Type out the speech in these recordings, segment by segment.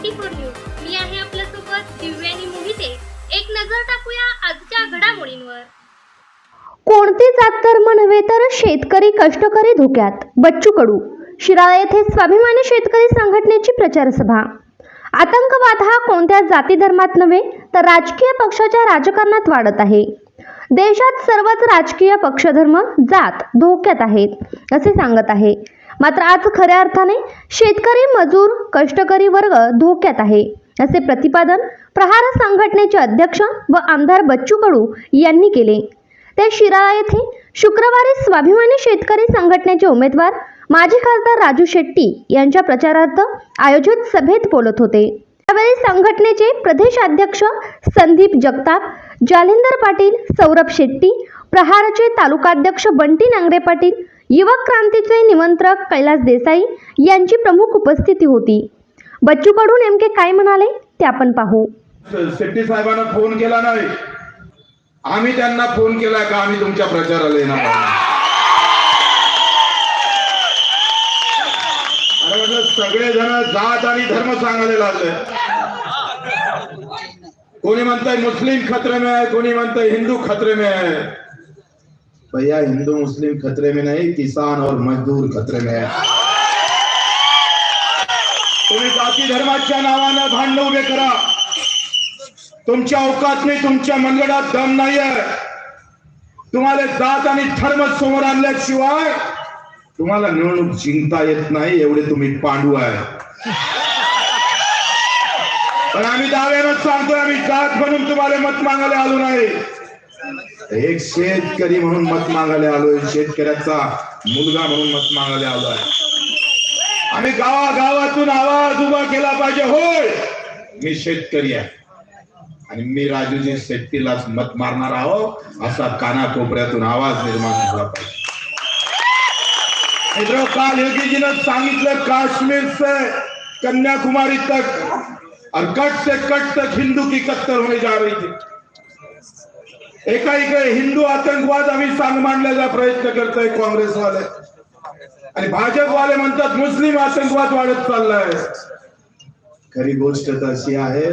Twenty four news मी आहे आपल्यासोबत दिव्यानी मोहिते. एक नजर टाकूया आजच्या घडामोडींवर. कोणती जात धर्म नव्हे तर शेतकरी कष्टकरी धोक्यात. बच्चू कडू शिराळा येथे स्वाभिमानी शेतकरी संघटनेची प्रचार सभा आतंकवाद हा कोणत्या जाती धर्मात नव्हे तर राजकीय पक्षाच्या राजकारणात वाढत आहे. देशात सर्वच राजकीय पक्षधर्म जात धोक्यात आहेत असे सांगत आहे. मात्र आज खऱ्या अर्थाने शेतकरी मजूर कष्टकरी वर्ग धोक्यात आहे. असे प्रतिपादन प्रहार संघटनेचे अध्यक्ष व आमदार बच्चू कडू यांनी केले. ते शिराळा येथे शुक्रवारी स्वाभिमानी शेतकरी संघटनेचे उमेदवार माजी खासदार राजू शेट्टी यांच्या प्रचारार्थ आयोजित सभेत बोलत होते. त्यावेळी संघटनेचे प्रदेशाध्यक्ष संदीप जगताप जालिंदर पाटील सौरभ शेट्टी प्रहारचे तालुकाध्यक्ष बंटी नांगरे पाटील युवक क्रांतीचे निमंत्रक कैलास देसाई यांची प्रमुख उपस्थिती होती. बच्चू कडू नेमके काय म्हणाले ते आपण पाहू. शेट्टी साहेबांना फोन केला नाही. आम्ही त्यांना फोन केला का आम्ही तुमच्या प्रचाराला येणार अरे म्हणजे सगळे जण जात आणि धर्म सांगायला लागले. कोणी म्हणतंय मुस्लिम खतरे में आहे कोणी म्हणतंय हिंदू खतरे में आहे. भैया हिंदू मुस्लिम खतरे में नहीं किसान और मजदूर खतरे में है। तुम्ही जाती धर्माच्या नावानं भांडण उभे करा. तुमच्या अवकात नाही तुमच्या मनगडात दम नाही तुम्हाला जात आणि धर्म समोर आणल्याशिवाय तुम्हाला निवडणूक जिंकता येत नाही एवढे तुम्ही पांडू आहे. पण आम्ही दाव्यानं सांगतोय आम्ही जात म्हणून तुम्हाला मत मागायला आलो नाही. एक शेतकरी म्हणून मत मागायला आलोय शेतकऱ्याचा मुलगा म्हणून मत मागायला आलोय. आम्ही गावागावातून आवाज उभा केला पाहिजे होय! मी शेतकरी आहे. आणि मी राजूजी शेट्टीलाच मत मारणार आहो असा कानाकोपऱ्यातून आवाज निर्माण झाला पाहिजे. काल योगीजीनं सांगितलं काश्मीर से कन्याकुमारी तक और कट से कट तक हिंदू की कत्तर होने जा रही थी. एका इकडे हिंदू आतंकवाद आम्ही सांग मांडण्याचा प्रयत्न करतोय काँग्रेस वाले आणि भाजप वाले म्हणतात मुस्लिम आतंकवाद वाढत चाललाय. खरी गोष्ट तर अशी आहे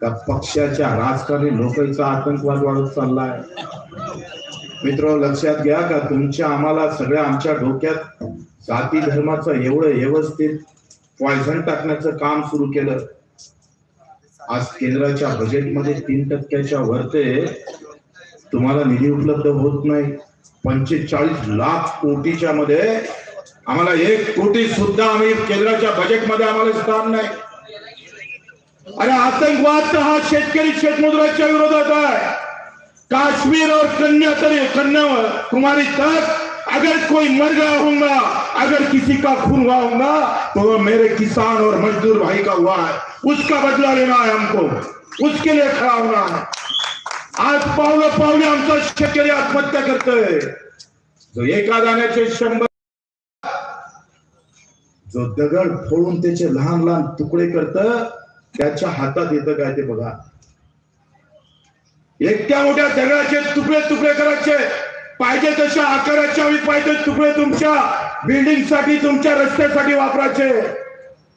का पक्षाच्या राजकारणी लोकांचा आतंकवाद वाढत चाललाय? मित्र लक्षात घ्या का तुमच्या आम्हाला सगळ्या आमच्या डोक्यात जाती धर्माचं एवढं व्यवस्थित पॉयझन टाकण्याचं काम सुरू केलं. आज केंद्राच्या बजेटमध्ये तीन टक्क्याच्या वरते तुम्हाला निधी उपलब्ध होत नाही. पंचेचाळीस लाख कोटीच्या मध्ये आम्हाला एक कोटी सुद्धा आम्ही केंद्राच्या बजेटमध्ये आम्हाला स्थान नाही. अरे आतंकवाद तर हा शेतकरी शेतमजुराच्या विरोधात आहे. काश्मीर और कन्या कुमारी तक अगर कोई मर गया होगा अगर किसी का खून हुआ होगा तो वो मेरे किसान और मजदूर भाई का हुआ है। उसका बदला लेना है हमको। उसके लिए खड़ा होना है। आज पावलं पावले आमचा शेतकरी आत्महत्या करतोय जो एका दाण्याचे शंभर जो दगड फोडून त्याचे लहान लहान तुकडे करत त्याच्या हातात येतं काय ते बघा. एकट्या मोठ्या दगडाचे तुकडे तुकडे करायचे पाहिजे तशा आकाराचे आम्ही पाहिजे तुकडे तुमच्या बिल्डिंगसाठी तुमच्या रस्त्यासाठी वापरायचे.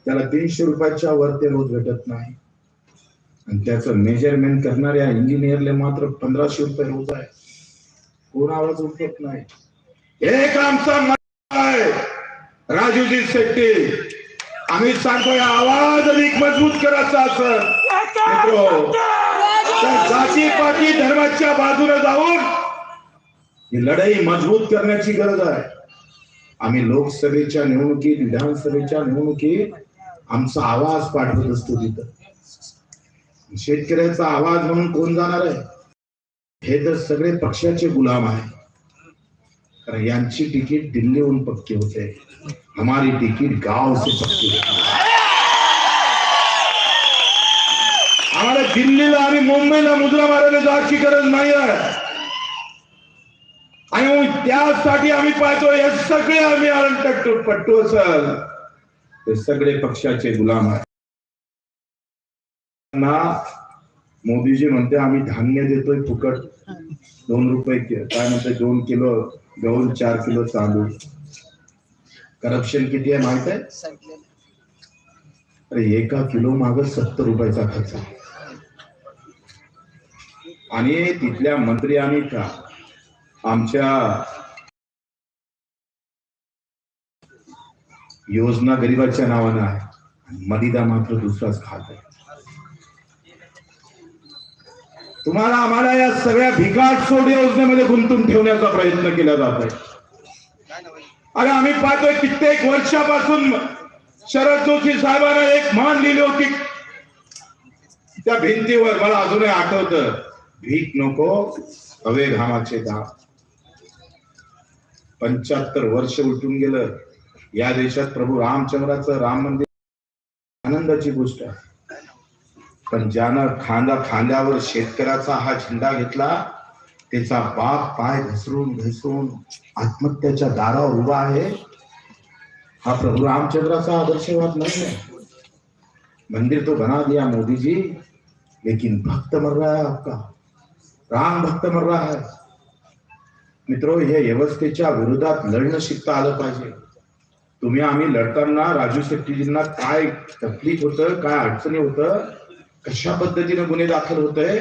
त्याला तीनशे रुपयाच्या वर ते रोज भेटत नाही. आणि त्याचं मेजरमेंट करणाऱ्या इंजिनियरले मात्र पंधराशे रुपये रोज आहे. कोण आवाज उठत नाही. एक आमचा आहे राजूजी शेट्टी. आम्ही सांगतोय आवाज अधिक मजबूत करायचा असं. जाती पाती धर्माच्या बाजूने जाऊन ही लढाई मजबूत करण्याची गरज आहे. आम्ही लोकसभेच्या निवडणुकीत विधानसभेच्या निवडणुकीत आमचा आवाज पाठवत असतो तिथं. शेतकऱ्याचा आवाज म्हणून कोण जाणार आहे? हे तर सगळे पक्षाचे गुलाम आहे. कारण यांची तिकीट दिल्लीहून पक्की होते. हमारी तिकीट गाव से पक्की होते. आम्हाला दिल्लीला आणि मुंबईला मुद्रा मारायला जायची गरज नाही आहे. त्यासाठी आम्ही पाहतो हे सगळे आम्ही अळंटट्टू पट्टू असल. हे सगळे पक्षाचे गुलाम आहेत. ना मोदीजी म्हणते आम्ही धान्य देतोय फुकट. दोन रुपये काय म्हणते दोन किलो गहू चार किलो तांदूळ. करप्शन किती आहे माहीत आहे? अरे एका किलो माग सत्तर रुपयाचा खर्च. आणि तिथल्या मंत्री आणि का? आमच्या योजना गरीबाच्या नावानं आहे. आणि मदिदा मात्र दुसराच खात आहे. तुम्हाला आम्हाला या सगळ्या भिकाट सोड योजनेमध्ये गुंतून ठेवण्याचा प्रयत्न केला जात आहे. अरे आम्ही पाहतोय कित्येक वर्षापासून शरद जोशी साहेबांना एक मान लिहिली होती. त्या भिंतीवर मला अजूनही आठवतं भीक नको हवे घामाचे दाब. पंच्याहत्तर वर्ष उलटून गेलं. या देशात प्रभू रामचंद्राचं राम मंदिर आनंदाची गोष्ट आहे. पण ज्यानं खांदा खांद्यावर शेतकऱ्याचा हा झेंडा घेतला त्याचा बाप पाय घसरून घसरून आत्महत्याच्या दारावर उभा आहे. हा प्रभू रामचंद्राचा आदर्शवाद नाही आहे. मंदिर तो बना दिया मोदी जी लेकिन भक्त मर रहा है आपका. राम भक्त मर रहा है. मित्र या व्यवस्थेच्या विरोधात लढणं शिकता आलं पाहिजे. तुम्ही आम्ही लढताना राजू शेट्टीजींना काय तकलीफ होतं काय अडचणी होतं कशा पद्धतीने गुन्हे दाखल होत आहे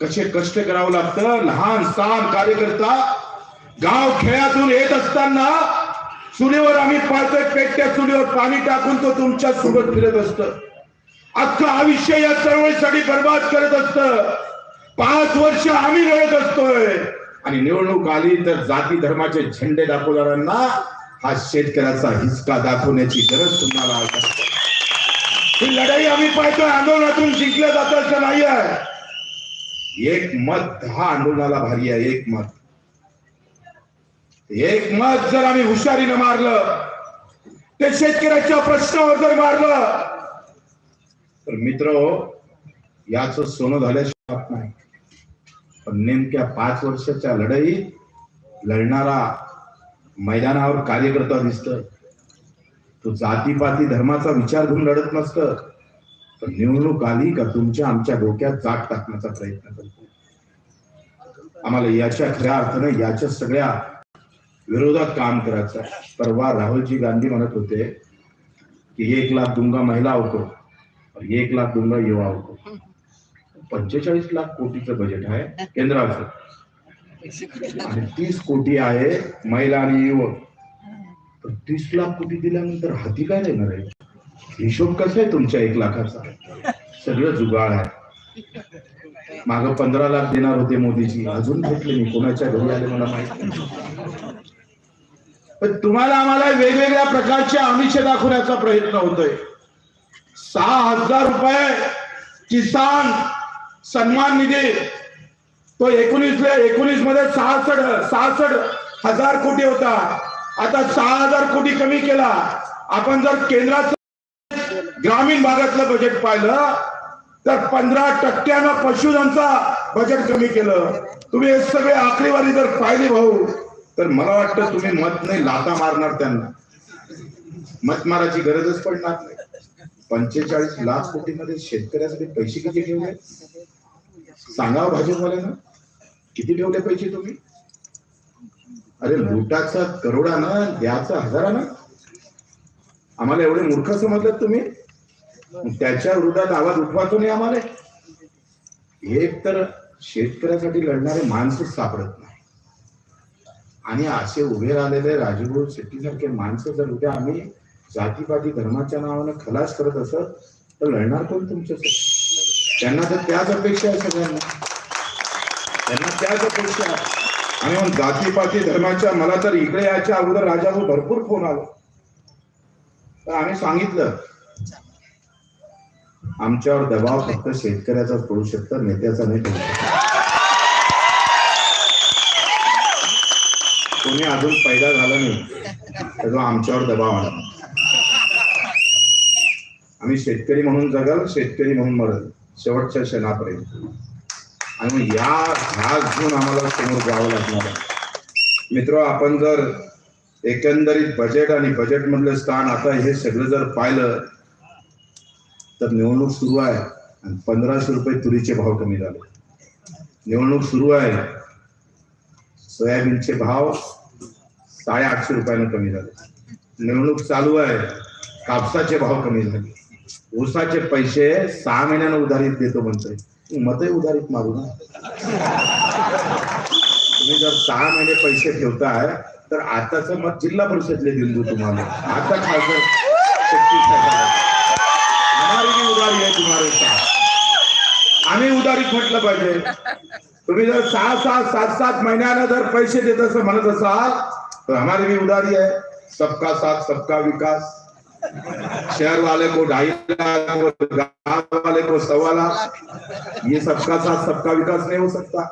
कसे कष्ट करावं लागतं लहान सहान कार्यकर्ता गाव खेळातून येत असताना चुलीवर आम्ही पाळतोय पेटत्या चुलीवर पाणी टाकून तो तुमच्यासोबत फिरत असत. अख्खं आयुष्य या चळवळीसाठी बर्बाद करत असत. पाच वर्ष आम्ही लढत असतोय. आणि निवडणूक आली तर जाती धर्माचे झेंडे दाखवणाऱ्यांना हा शेतकऱ्याचा हिसका दाखवण्याची गरज तुम्हाला ही लढाई आम्ही पाहतोय आंदोलनातून जिंकलं जातं असं नाही आहे एक मत हा आंदोलनाला भारी आहे एक मत. एक मत जर आम्ही हुशारीनं मारलं ते शेतकऱ्याच्या प्रश्नावर जर मारलं तर मित्र याच सोनं झाल्याशिवाय नाही. पण नेमक्या पाच वर्षाच्या लढाईत लढणारा मैदानावर कार्यकर्ता दिसत तो जातीपाती धर्माचा विचार घेऊन लढत नसत पण निवडणूक आली का तुमच्या आमच्या डोक्यात जाट टाकण्याचा प्रयत्न करतो आम्हाला याच्या खऱ्या अर्थानं याच्या सगळ्या विरोधात काम करायचं परवा राहुलजी गांधी म्हणत होते की एक लाख दुंगा महिला होतो एक लाख दुंगा युवा होतो. पंचेचाळीस लाख कोटीचं बजेट आहे केंद्राचं. आणि तीस कोटी आहे महिला आणि युवक. तर तीस लाख कोटी दिल्यानंतर हाती काय देणार आहे? हिशोब कसा आहे तुमच्या एक लाखाचा? सगळं जुगाळ आहे. माग पंधरा लाख देणार होते मोदीजी. अजून भेटले मी कोणाच्या घरी आले मला माहीत नाही. पण तुम्हाला आम्हाला वेगवेगळ्या प्रकारचे आमिष दाखवण्याचा प्रयत्न होतोय. सहा हजार रुपये किसान सन्मान निधी. तो एकोणीस एकोणीसमध्ये सहासष्ट सहासष्ट हजार कोटी होता. आता सहा हजार कोटी कमी केला. आपण जर केंद्राचं ग्रामीण भागातलं बजेट पाहिलं तर पंधरा टक्क्यानं पशुधनचा बजेट कमी केलं. तुम्ही हे सगळे आकडेवारी जर पाहिली भाऊ तर मला वाटतं तुम्ही मत नाही लाता मारणार त्यांना. मत मारायची गरजच पडणार नाही. पंचेचाळीस लाख कोटीमध्ये शेतकऱ्यासाठी पैसे किती ठेवले? सांगा भाजपवाल्यांना किती ठेवले पैसे तुम्ही? अरे लुटाचा करोडानं द्याचा हजारानं? आम्हाला एवढे मूर्ख समजलेत तुम्ही? त्याच्या विरोधात आवाज उठवायचो नाही आम्हाला? एक तर शेतकऱ्यासाठी लढणारे माणसंच सापडत नाही. आणि असे उभे राहिलेले राजूभाऊ शेट्टीसारखे माणसं जर उद्या आम्ही जातीपाती धर्माच्या नावानं खलास करत असत तर लढणार कोण तुमच्यासाठी? त्यांना तर त्याच अपेक्षा आहे सगळ्यांना. त्यांना त्याच अपेक्षा आहे. आणि मग जातीपाती धर्माच्या मला तर इकडे याच्या अगोदर राजाभाऊ भरपूर फोन आला. तर आम्ही सांगितलं आमच्यावर दबाव फक्त शेतकऱ्याचाच पडू शकतं नेत्याचा नाही पडू कोणी अजून पैदा झाला नाही तर आमच्यावर दबाव आला आम्ही शेतकरी म्हणून जगाल शेतकरी म्हणून मरल. शेवटच्या क्षणापर्यंत. आणि मग या ह्या घेऊन आम्हाला समोर जावं लागणार आहे. मित्र आपण जर एकंदरीत बजेट आणि बजेट मधलं स्थान आता हे सगळं जर पाहिलं तर निवडणूक सुरू आहे आणि पंधराशे रुपये तुरीचे भाव कमी झाले. निवडणूक सुरू आहे. सोयाबीनचे भाव साडे आठशे रुपयानं कमी झाले. निवडणूक चालू आहे. कापसाचे भाव कमी झाले. ऊसाचे पैसे सहा महिन्यानं उधारीत देतो म्हणतोय. मतही उधारीत मारू ना. तुम्ही जर सहा महिने पैसे ठेवताय तर आताच मत जिल्हा परिषदले देऊन देऊ तुम्हाला. आता खासदार उधारी आहे तुम्हाला आम्ही उधारीत म्हटलं पाहिजे. तुम्ही जर सहा सहा सात सात महिन्याला जर पैसे देत असं म्हणत असाल तर आम्हाला भी उधारी आहे. सबका साथ सबका विकास. शहर वाले को ढाई लाख गांव वाले को सवा लाख। ये सबका साथ सबका विकास नहीं हो सकता।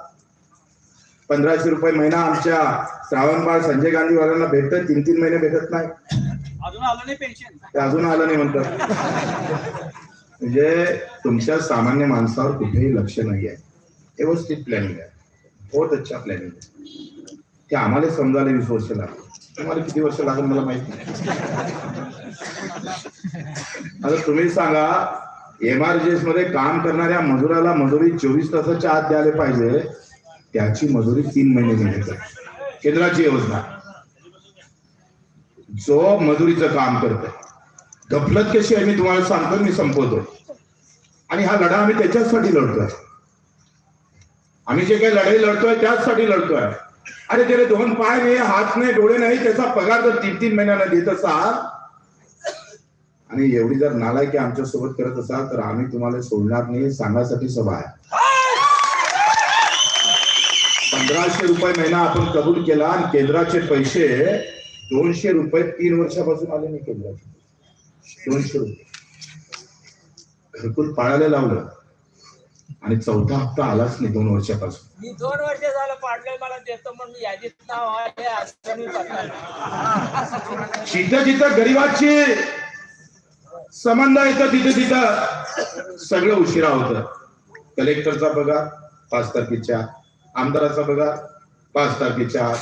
पंधराशे रुपये महिना आमच्या श्रावणबाळ संजय गांधी वाल्यांना भेटत तीन तीन महिने भेटत नाही. अजून आलं नाही पेन्शन ते अजून आलं नाही म्हणतात. म्हणजे तुमच्या सामान्य माणसावर कुठेही लक्ष नाही आहे. व्यवस्थित प्लॅनिंग आहे. बहुत अच्छा प्लॅनिंग आहे. ते आम्हाला समजायला वीस वर्ष लागतील तुम्हाला किती वर्ष लागेल मला माहीत नाही. आता तुम्ही सांगा एमआरजीएसमध्ये काम करणाऱ्या मजुराला मजुरी चोवीस तासाच्या आत द्यायला पाहिजे त्याची मजुरी तीन महिने मिळते केंद्राची योजना. जो मजुरीचं काम करतोय. गफलत कशी आहे मी तुम्हाला सांगतो मी संपवतो. आणि हा लढा आम्ही त्याच्याचसाठी लढतोय. आम्ही जे काही लढाई लढतोय त्याचसाठी लढतोय. अरे त्याला दोन पाय नाही हात नाही डोळे नाही त्याचा पगार जर तीन तीन महिन्याला देत असाल आणि एवढी जर नालायकी आमच्यासोबत करत असाल तर आम्ही तुम्हाला सोडणार नाही सांगायसाठी सभा आहे. पंधराशे रुपये महिना आपण कबूल केला आणि केंद्राचे पैसे दोनशे रुपये तीन वर्षापासून आले नाही केंद्राचे. दोनशे रुपये. घरकुल पाळायला लावलं. आणि चौथा हप्ता आलाच नाही दोन वर्षापासून मी दोन वर्ष झालं पाडलंय मला देतो म्हणून यादीत नाव आहे असं मी बघणार. जिथं जिथं गरीबाची संबंध येतं तिथे तिथं सगळं उशिरा होतं कलेक्टरचा पगार पाच तारखेच्या. आमदाराचा पगार पाच तारखेच्या आत.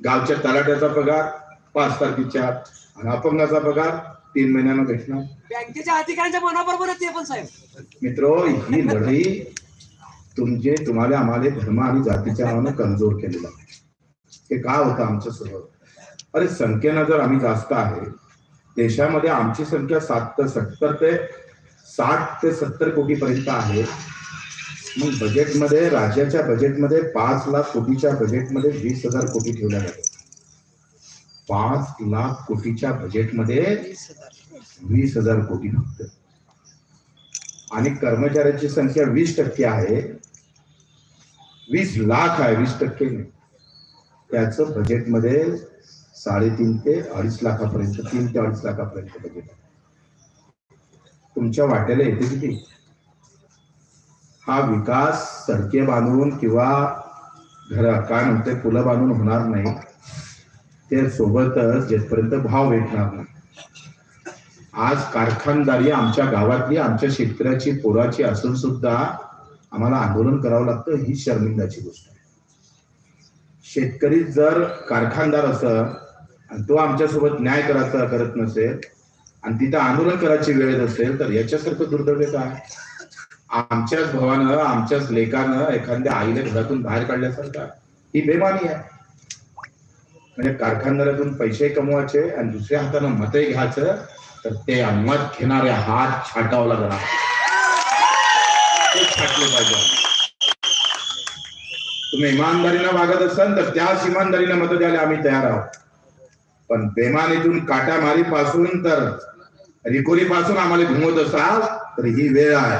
गावच्या तलाट्याचा पगार पाच तारखेच्या आत. आणि अपंगाचा पगार तीन महिन्यानं भेटणार. बँकेच्या अधिकाऱ्यांच्या मनाबरोबर आहे ते पण साहेब. मित्रो ही लढाई तुमचे तुम्हाला आम्हाला धर्म आणि जातीच्या नावानं कमजोर केलेला हे का होतं आमच्यासोबत अरे संख्येनं जर आम्ही जास्त आहे देशामध्ये आमची संख्या सात ते सत्तर ते साठ ते सत्तर कोटी पर्यंत आहे. मग बजेटमध्ये राज्याच्या बजेटमध्ये पाच लाख कोटीच्या बजेटमध्ये वीस हजार कोटी ठेवल्या जातात. पाच लाख कोटीच्या बजेटमध्ये वीस हजार. कोटी फक्त. आणि कर्मचाऱ्याची संख्या वीस टक्के आहे. वीस लाख आहे वीस टक्के. त्याचं बजेटमध्ये साडेतीन ते अडीच लाखापर्यंत तीन ते अडीच लाखापर्यंत बजेट आहे. तुमच्या वाट्याला येते किती? हा विकास सडके बांधून किंवा घर काय म्हणते पुलं बांधून होणार नाही. ते सोबतच जेथपर्यंत भाव भेटणार नाही. आज कारखानदारी आमच्या गावातली आमच्या शेतकऱ्याची पोराची असून सुद्धा आम्हाला आंदोलन करावं लागतं ही शर्मिंदाची गोष्ट आहे. शेतकरी जर कारखानदार असं आणि तो आमच्यासोबत न्याय करायचा करत नसेल आणि तिथं आंदोलन करायची वेळ नसेल असेल तर याच्यासारखं दुर्दैव काय? आमच्याच भावानं आमच्याच लेखानं एखाद्या आईने घरातून बाहेर काढल्यासारखं? ही बेमानी आहे. म्हणजे कारखानदारातून पैसे कमवायचे आणि दुसऱ्या हातानं मतही घ्यायचं तर ते मत घेणारे हात छाटावं लागणार. ते छाटले पाहिजे. तुम्ही इमानदारीनं वागत असाल तर त्याच इमानदारीनं मत द्यायला आम्ही तयार आहोत. पण बेमानीतून काटामारी पासून तर रिकोरी पासून आम्हाला घुमवत असाल तर ही वेळ आहे.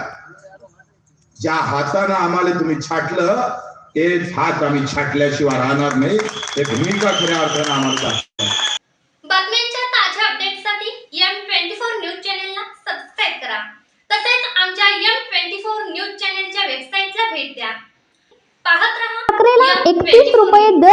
ज्या हातानं आम्हाला तुम्ही छाटलं तेच हात आम्ही छाटल्याशिवाय राहणार नाही. हे भूमिका खऱ्या अर्थानं आम्हाला दाखवतात. बातम्यांच्या ताज्या अपडेट्ससाठी एम ट्वेंटी फोर न्यूज चॅनेलला सबस्क्राईब करा तसेच आमच्या एम ट्वेंटी फोर न्यूज चॅनेलच्या वेबसाईटला भेट द्या पाहत रहा साखरेला M24 एकतीस रुपये दर